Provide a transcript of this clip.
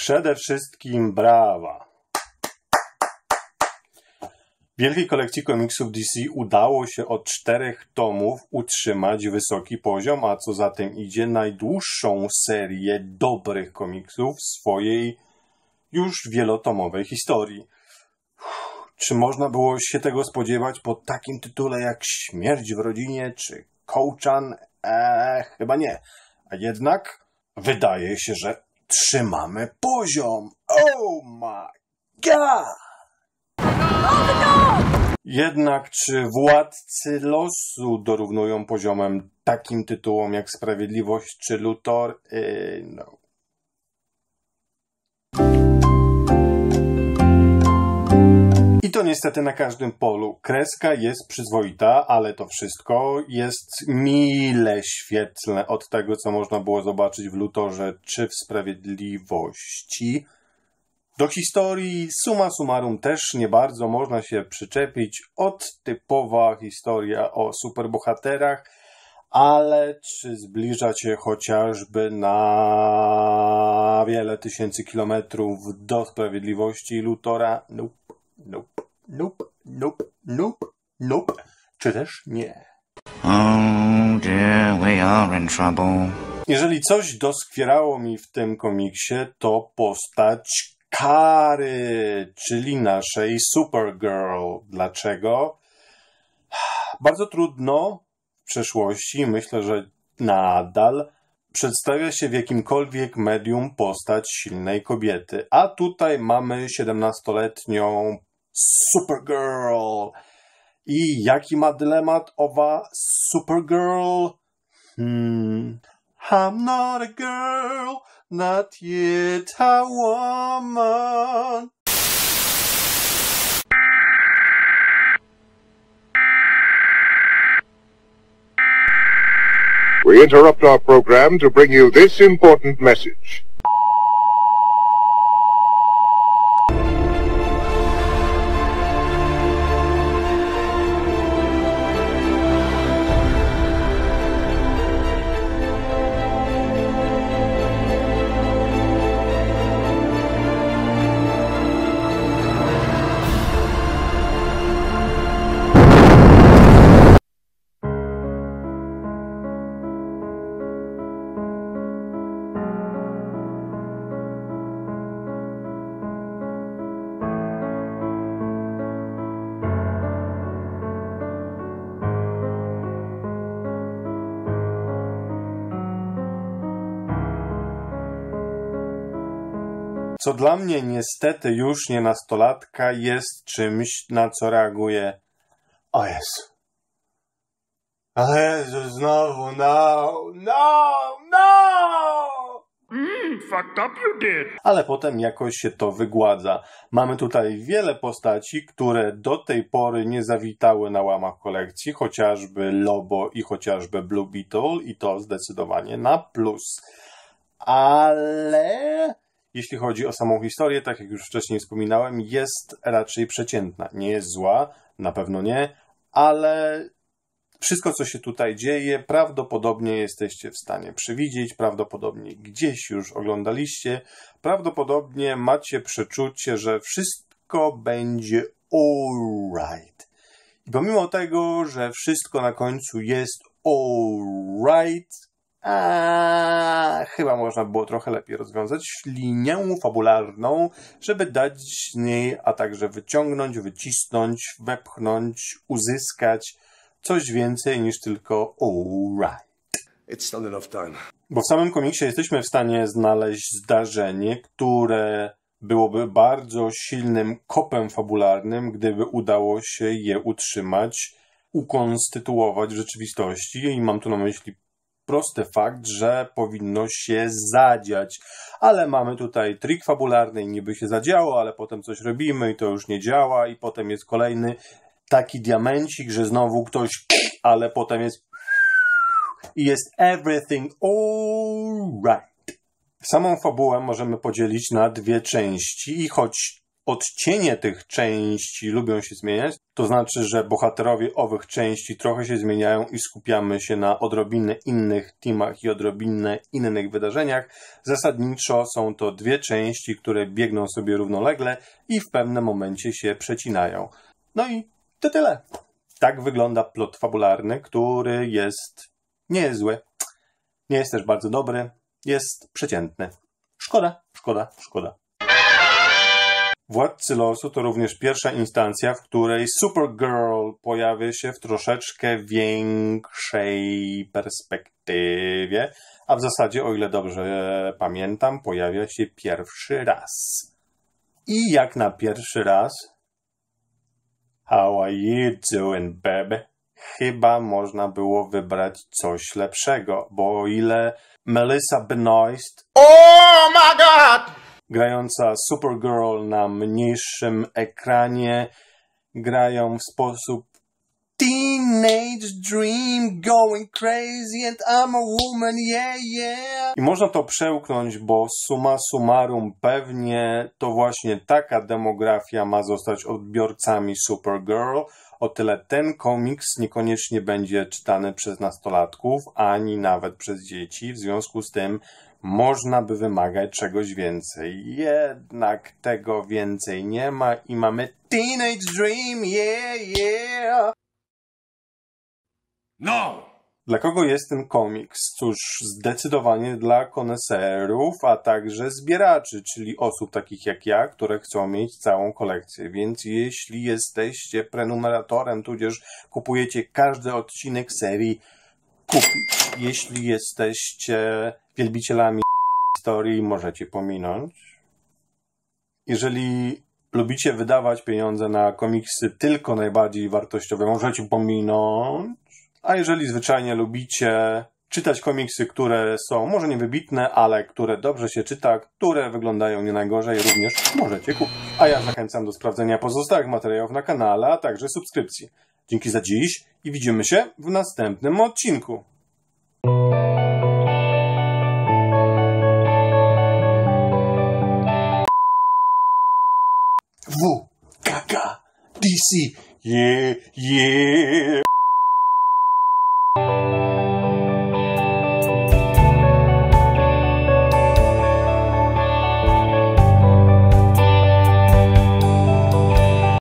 Przede wszystkim brawa. Wielkiej kolekcji komiksów DC udało się od czterech tomów utrzymać wysoki poziom, a co za tym idzie, najdłuższą serię dobrych komiksów w swojej już wielotomowej historii. Czy można było się tego spodziewać po takim tytule jak Śmierć w rodzinie czy Kołczan? Eee, chyba nie. A jednak wydaje się, że trzymamy poziom. Oh my god! Jednak czy władcy losu dorównują poziomem takim tytułom jak Sprawiedliwość czy Luthor? Yy, no. I to niestety na każdym polu. Kreska jest przyzwoita, ale to wszystko jest mile świetlne od tego, co można było zobaczyć w Lutorze czy w Sprawiedliwości. Do historii summa summarum też nie bardzo można się przyczepić. Od typowa historia o superbohaterach, ale czy zbliża cię chociażby na wiele tysięcy kilometrów do sprawiedliwości Lutora? Nope, nope, nope, nope, czy też nie. Oh dear, we are in trouble. Jeżeli coś doskwierało mi w tym komiksie, to postać Kary, czyli naszej Supergirl. Dlaczego? Bardzo trudno w przeszłości, myślę, że nadal, przedstawia się w jakimkolwiek medium postać silnej kobiety. A tutaj mamy 17-letnią Supergirl. I jaki ma dylemat owa Supergirl? Hmm. I'm not a girl, not yet a woman. We interrupt our program to bring you this important message. Co dla mnie niestety już nie nastolatka jest czymś, na co reaguję. O Jezu. O Jezu, znowu, no, no, no! Mmm, fucked up you did. ale potem jakoś się to wygładza. Mamy tutaj wiele postaci, które do tej pory nie zawitały na łamach kolekcji, chociażby Lobo i chociażby Blue Beetle i to zdecydowanie na plus. Ale jeśli chodzi o samą historię, tak jak już wcześniej wspominałem, jest raczej przeciętna. Nie jest zła, na pewno nie, ale wszystko, co się tutaj dzieje, prawdopodobnie jesteście w stanie przewidzieć, prawdopodobnie gdzieś już oglądaliście, prawdopodobnie macie przeczucie, że wszystko będzie alright. I pomimo tego, że wszystko na końcu jest alright, a chyba można było trochę lepiej rozwiązać linię fabularną, żeby dać z niej, a także wyciągnąć, wycisnąć, wepchnąć, uzyskać coś więcej niż tylko alright. It's not enough time. Bo w samym komiksie jesteśmy w stanie znaleźć zdarzenie, które byłoby bardzo silnym kopem fabularnym, gdyby udało się je utrzymać, ukonstytuować w rzeczywistości. I mam tu na myśli prosty fakt, że powinno się zadziać. Ale mamy tutaj trik fabularny i niby się zadziało, ale potem coś robimy i to już nie działa i potem jest kolejny taki diamencik, że znowu ktoś, ale potem jest i jest everything alright. Samą fabułę możemy podzielić na dwie części i choć odcienie tych części lubią się zmieniać, to znaczy, że bohaterowie owych części trochę się zmieniają i skupiamy się na odrobinę innych teamach i odrobinę innych wydarzeniach. Zasadniczo są to dwie części, które biegną sobie równolegle i w pewnym momencie się przecinają. No i to tyle. Tak wygląda plot fabularny, który jest niezły. Nie jest też bardzo dobry, jest przeciętny. Szkoda, szkoda, szkoda. Władcy losu to również pierwsza instancja, w której Supergirl pojawia się w troszeczkę większej perspektywie, a w zasadzie, o ile dobrze pamiętam, pojawia się pierwszy raz. I jak na pierwszy raz, How are you doing, baby? Chyba można było wybrać coś lepszego, bo o ile Melissa Benoist Oh my god! Grająca Supergirl na mniejszym ekranie grają w sposób Teenage dream going crazy and I'm a woman, yeah, yeah. I można to przełknąć, bo summa summarum pewnie to właśnie taka demografia ma zostać odbiorcami Supergirl. O tyle ten komiks niekoniecznie będzie czytany przez nastolatków, ani nawet przez dzieci. W związku z tym można by wymagać czegoś więcej. Jednak tego więcej nie ma i mamy Teenage Dream, yeah, yeah. No! Dla kogo jest ten komiks? Cóż, zdecydowanie dla koneserów, a także zbieraczy, czyli osób takich jak ja, które chcą mieć całą kolekcję. Więc jeśli jesteście prenumeratorem, tudzież kupujecie każdy odcinek serii, kupić. Jeśli jesteście wielbicielami historii, możecie pominąć. Jeżeli lubicie wydawać pieniądze na komiksy tylko najbardziej wartościowe, możecie pominąć. A jeżeli zwyczajnie lubicie czytać komiksy, które są może nie wybitne, ale które dobrze się czyta, które wyglądają nie najgorzej, również możecie kupić. A ja zachęcam do sprawdzenia pozostałych materiałów na kanale, a także subskrypcji. Dzięki za dziś i widzimy się w następnym odcinku. W, K, K, DC, yeah, yeah.